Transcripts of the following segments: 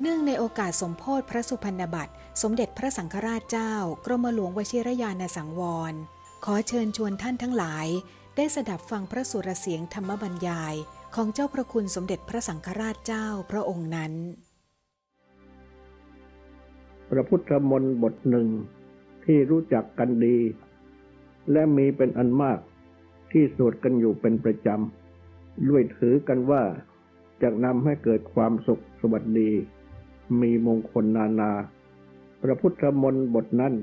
เนื่องในโอกาสสมโพธิพระสุพรรณบัตร สมเด็จพระสังฆราชเจ้า กรมหลวงวชิรยานสังวร ขอเชิญชวนท่านทั้งหลาย ได้สดับฟังพระสุรเสียงธรรมบรรยาย ของเจ้าพระคุณสมเด็จพระสังฆราชเจ้าพระองค์นั้น พระพุทธมนต์บทหนึ่งที่รู้จักกันดี และมีเป็นอันมากที่สวดกันอยู่เป็นประจำด้วยถือกันว่าจะนำให้เกิดความสุขสวัสดี มีมงคลนานา พระพุทธมนต์บทนั้น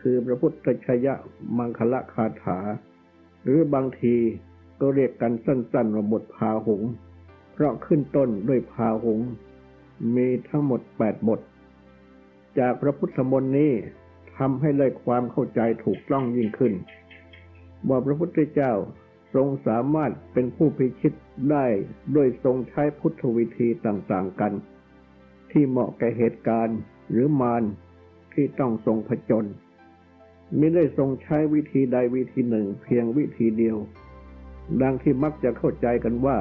คือพระพุทธชยะมังคละคาถา หรือบางทีก็เรียกกันสั้นๆว่าบทพาหงส์เพราะขึ้นต้นด้วยพาหงส์มีทั้งหมดแปดบท จากพระพุทธมนต์นี้ทำให้เลยความเข้าใจถูกต้องยิ่งขึ้น ว่าพระพุทธเจ้าทรงสามารถเป็นผู้พิชิตได้ด้วยทรงใช้พุทธวิธีต่างๆกัน ที่เหมาะแก่เหตุการณ์หรือมารที่ต้องทรงผจญมิได้ทรงใช้วิธีใดวิธีหนึ่งเพียงวิธีเดียว ดังที่มักจะเข้าใจกันว่า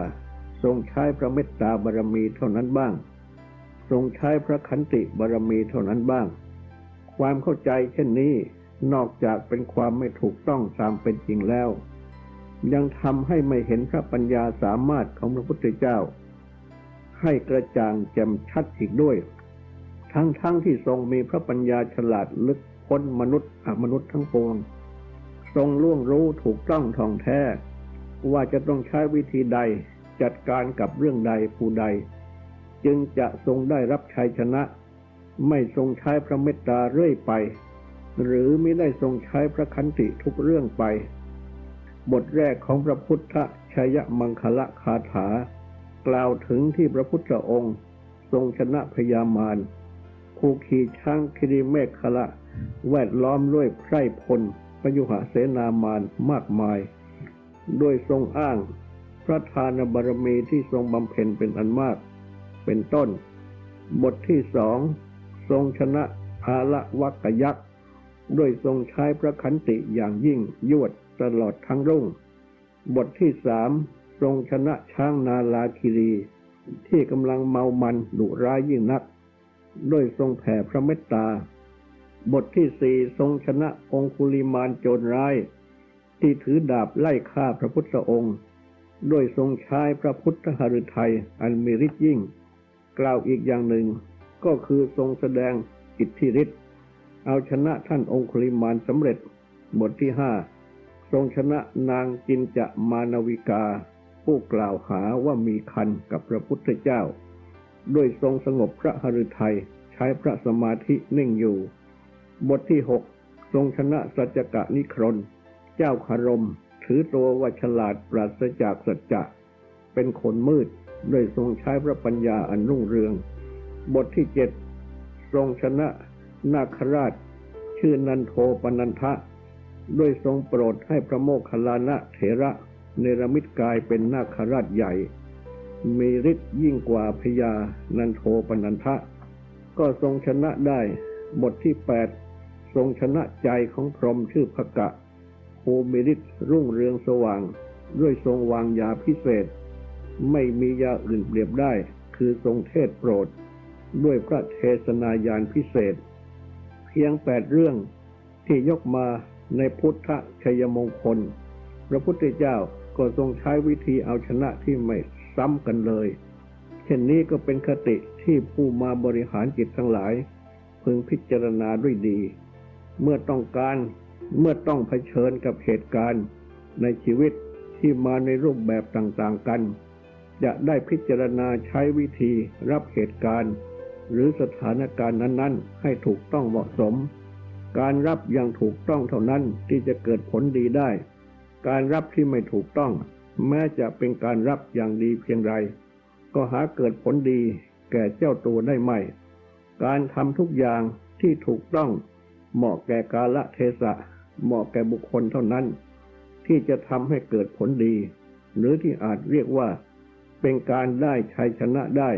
ทรงใช้พระเมตตาบารมีเท่านั้นบ้าง ทรงใช้พระขันติบารมีเท่านั้นบ้าง ความเข้าใจเช่นนี้นอกจากเป็นความไม่ถูกต้องตามเป็นจริงแล้ว ยังทำให้ไม่เห็นพระปัญญาสามารถของพระพุทธเจ้า ให้กระจ่างแจ่มชัดอีกด้วย ทั้งๆทที่ทรงมีพระปัญญาฉลาดลึกพ้นมนุษย์อมนุษย์ทั้งปวง ทรงล่วงรู้ถูกต้องท่องแท้ ว่าจะต้องใช้วิธีใดจัดการกับเรื่องใดผู้ใด จึงจะทรงได้รับชัยชนะ ไม่ทรงใช้พระเมตตาเรื่อยไป หรือไม่ได้ทรงใช้พระคันติทุกเรื่องไป บทแรกของพระพุทธชยมังคละคาถา กล่าวถึงที่พระพุทธองค์ ทรงชนะพยามารผู้ขี่ช้างคิริเมฆขละ แวดล้อมด้วยไพร่พลพยุหเสนามารมากมาย โดยทรงอ้างพระทานบารมีที่ทรงบำเพ็ญเป็นอันมาก เป็นต้น บทที่สองทรงชนะอาละวักกยักษ์ด้วยทรงใช้พระขันติอย่างยิ่งยวดตลอดทั้งรุ่ง บทที่สาม ทรงชนะช้างนาลาคิรี ที่กำลังเมามันดุร้ายยิ่งนัก ด้วยทรงแผ่พระเมตตา บทที่สี่ทรงชนะองคุลิมานโจรร้าย ที่ถือดาบไล่ฆ่าพระพุทธองค์ด้วยทรงใช้พระพุทธหฤทัยอันมีฤทธิ์ยิ่ง กล่าวอีกอย่างหนึ่ง ก็คือทรงแสดงอิทธิฤทธิ์เอาชนะท่านองคุลิมานสำเร็จ บทที่ห้าทรงชนะนางจินจะมานวิกา ผู้กล่าวหาว่ามีคันกับพระพุทธเจ้า ด้วยทรงสงบพระหฤทัยใช้พระสมาธินิ่งอยู่ บทที่หกทรงชนะสัจกะนิครน เจ้าคารม ถือตัวว่าฉลาดปราศจากสัจจะ เป็นคนมืดด้วยทรงใช้พระปัญญาอันรุ่งเรือง บทที่เจ็ดทรงชนะนาคราช ชื่อนันโทปนันทะ ด้วยทรงโปรดให้พระโมคคัลลานะเถระ เนรมิตกายเป็นนาคราชใหญ่ มีฤทธิ์ยิ่งกว่าพญานันโทปนันทะ ก็ทรงชนะได้ บทที่แปดทรงชนะใจของพรหมชื่อพกะภูมิฤทธิ์รุ่งเรืองสว่าง ด้วยทรงวางยาพิเศษ ไม่มียาอื่นเปรียบได้ คือทรงเทศโปรด ด้วยพระเทศนายานพิเศษ เพียงแปดเรื่องที่ยกมาในพุทธชัยมงคล พระพุทธเจ้า ก็ทรงใช้วิธีเอาชนะที่ไม่ซ้ำกันเลย เช่นนี้ก็เป็นคติที่ผู้มาบริหารจิตทั้งหลาย พึงพิจารณาด้วยดี เมื่อต้องการเมื่อต้องเผชิญกับเหตุการณ์ในชีวิตที่มาในรูปแบบต่างๆกัน จะได้พิจารณาใช้วิธีรับเหตุการณ์ หรือสถานการณ์นั้นๆ ให้ถูกต้องเหมาะสม การรับอย่างถูกต้องเท่านั้นที่จะเกิดผลดีได้ การรับที่ไม่ถูกต้อง แม้จะเป็นการรับอย่างดีเพียงไร ก็หาเกิดผลดีแก่เจ้าตัวได้ไม่ การทำทุกอย่างที่ถูกต้อง เหมาะแก่กาลเทศะ เหมาะแก่บุคคลเท่านั้น ที่จะทำให้เกิดผลดี หรือที่อาจเรียกว่า เป็นการได้ชัยชนะได้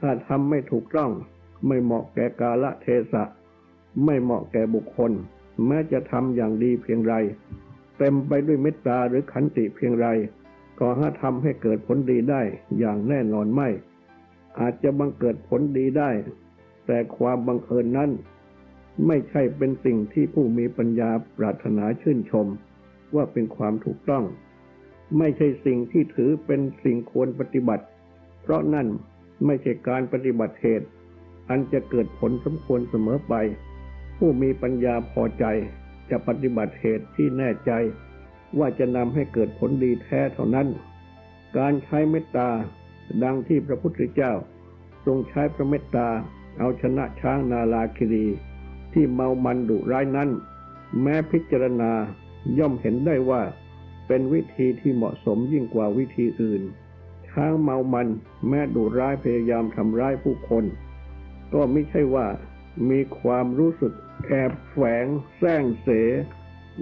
ถ้าทำไม่ถูกต้อง ไม่เหมาะแก่กาลเทศะ ไม่เหมาะแก่บุคคล แม้จะทำอย่างดีเพียงไร เต็มไปด้วยเมตตาหรือขันติเพียงไรก็หาทำให้เกิดผลดีได้อย่างแน่นอนไม่ อาจจะบังเกิดผลดีได้ แต่ความบังเอิญนั้น ไม่ใช่เป็นสิ่งที่ผู้มีปัญญาปรารถนาชื่นชม ว่าเป็นความถูกต้อง ไม่ใช่สิ่งที่ถือเป็นสิ่งควรปฏิบัติ เพราะนั่นไม่ใช่การปฏิบัติเหตุ อันจะเกิดผลสมควรเสมอไป ผู้มีปัญญาพอใจ จะปฏิบัติเหตุที่แน่ใจ ว่าจะนำให้เกิดผลดีแท้เท่านั้น การใช้เมตตา ดังที่พระพุทธเจ้า ทรงใช้พระเมตตา เอาชนะช้างนาลาคิรี ที่เมามันดุร้ายนั้น แม้พิจารณาย่อมเห็นได้ว่า เป็นวิธีที่เหมาะสมยิ่งกว่าวิธีอื่น ช้างเมามันแม้ดุร้ายพยายามทำร้ายผู้คน ก็ไม่ใช่ว่ามีความรู้สึก แอบแฝงแซงเส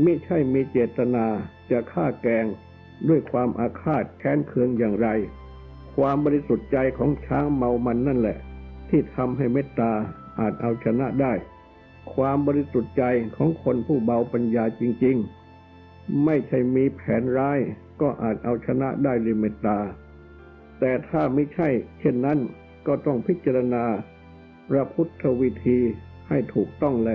ไม่ใช่มีเจตนาจะฆ่าแกงด้วยความอาฆาตแค้นเคืองอย่างไร ความบริสุทธิ์ใจของช้างเมามันนั่นแหละ ที่ทำให้เมตตาอาจเอาชนะได้ ความบริสุทธิ์ใจของคนผู้เบาปัญญาจริง ๆ ไม่ใช่มีแผนร้ายก็อาจเอาชนะได้ด้วยเมตตา แต่ถ้าไม่ใช่ เช่นนั้นก็ต้องพิจารณาพระพุทธวิธี ให้ถูกต้องแล